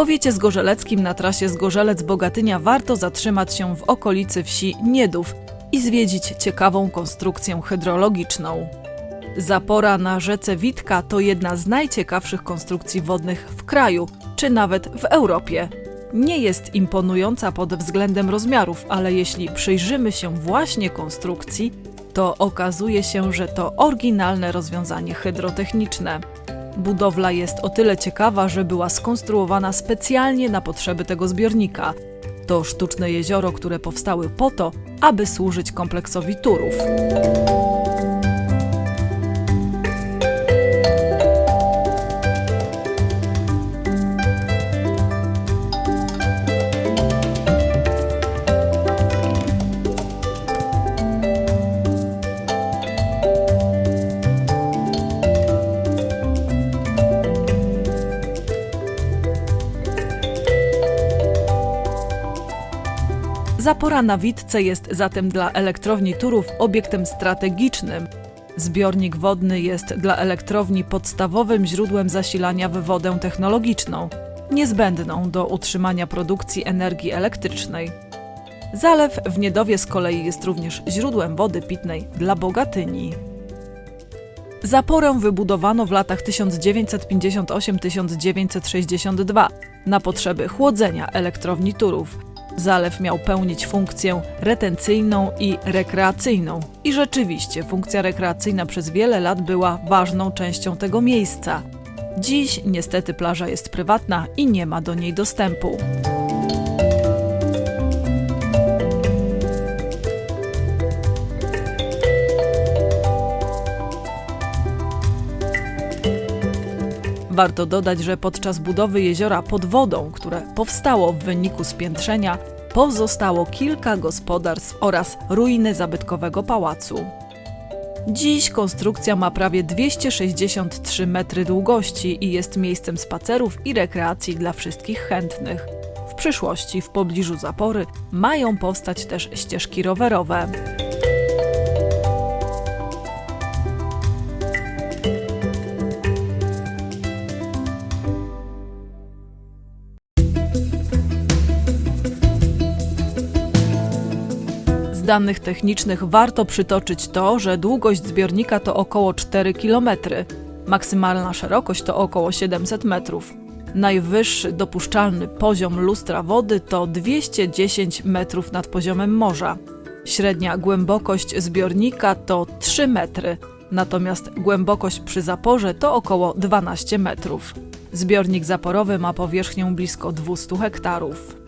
powiecie zgorzeleckim na trasie Zgorzelec-Bogatynia warto zatrzymać się w okolicy wsi Niedów i zwiedzić ciekawą konstrukcję hydrologiczną. Zapora na rzece Witka to jedna z najciekawszych konstrukcji wodnych w kraju, czy nawet w Europie. Nie jest imponująca pod względem rozmiarów, ale jeśli przyjrzymy się właśnie konstrukcji, to okazuje się, że to oryginalne rozwiązanie hydrotechniczne. Budowla jest o tyle ciekawa, że była skonstruowana specjalnie na potrzeby tego zbiornika. To sztuczne jezioro, które powstały po to, aby służyć kompleksowi turów. Zapora na Witce jest zatem dla elektrowni Turów obiektem strategicznym. Zbiornik wodny jest dla elektrowni podstawowym źródłem zasilania w wodę technologiczną, niezbędną do utrzymania produkcji energii elektrycznej. Zalew w Niedowie z kolei jest również źródłem wody pitnej dla Bogatyni. Zaporę wybudowano w latach 1958-1962 na potrzeby chłodzenia elektrowni Turów. Zalew miał pełnić funkcję retencyjną i rekreacyjną. I rzeczywiście funkcja rekreacyjna przez wiele lat była ważną częścią tego miejsca. Dziś niestety plaża jest prywatna i nie ma do niej dostępu. Warto dodać, że podczas budowy jeziora pod wodą, które powstało w wyniku spiętrzenia, pozostało kilka gospodarstw oraz ruiny zabytkowego pałacu. Dziś konstrukcja ma prawie 263 metry długości i jest miejscem spacerów i rekreacji dla wszystkich chętnych. W przyszłości w pobliżu zapory mają powstać też ścieżki rowerowe. Danych technicznych warto przytoczyć to, że długość zbiornika to około 4 km, maksymalna szerokość to około 700 metrów. Najwyższy dopuszczalny poziom lustra wody to 210 metrów nad poziomem morza. Średnia głębokość zbiornika to 3 metry, natomiast głębokość przy zaporze to około 12 metrów. Zbiornik zaporowy ma powierzchnię blisko 200 hektarów.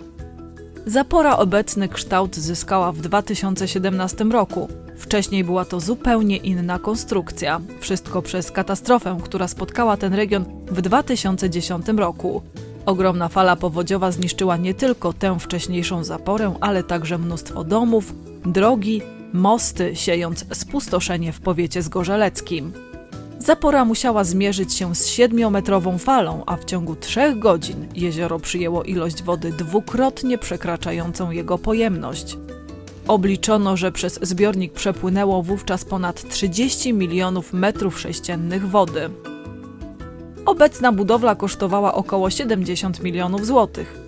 Zapora obecny kształt zyskała w 2017 roku. Wcześniej była to zupełnie inna konstrukcja. Wszystko przez katastrofę, która spotkała ten region w 2010 roku. Ogromna fala powodziowa zniszczyła nie tylko tę wcześniejszą zaporę, ale także mnóstwo domów, drogi, mosty, siejąc spustoszenie w powiecie zgorzeleckim. Zapora musiała zmierzyć się z siedmiometrową falą, a w ciągu trzech godzin jezioro przyjęło ilość wody dwukrotnie przekraczającą jego pojemność. Obliczono, że przez zbiornik przepłynęło wówczas ponad 30 milionów metrów sześciennych wody. Obecna budowla kosztowała około 70 milionów złotych.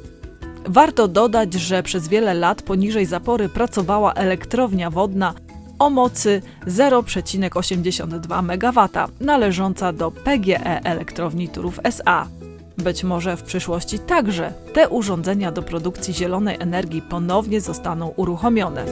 Warto dodać, że przez wiele lat poniżej zapory pracowała elektrownia wodna o mocy 0,82 MW należąca do PGE Elektrowni Turów SA. Być może w przyszłości także te urządzenia do produkcji zielonej energii ponownie zostaną uruchomione.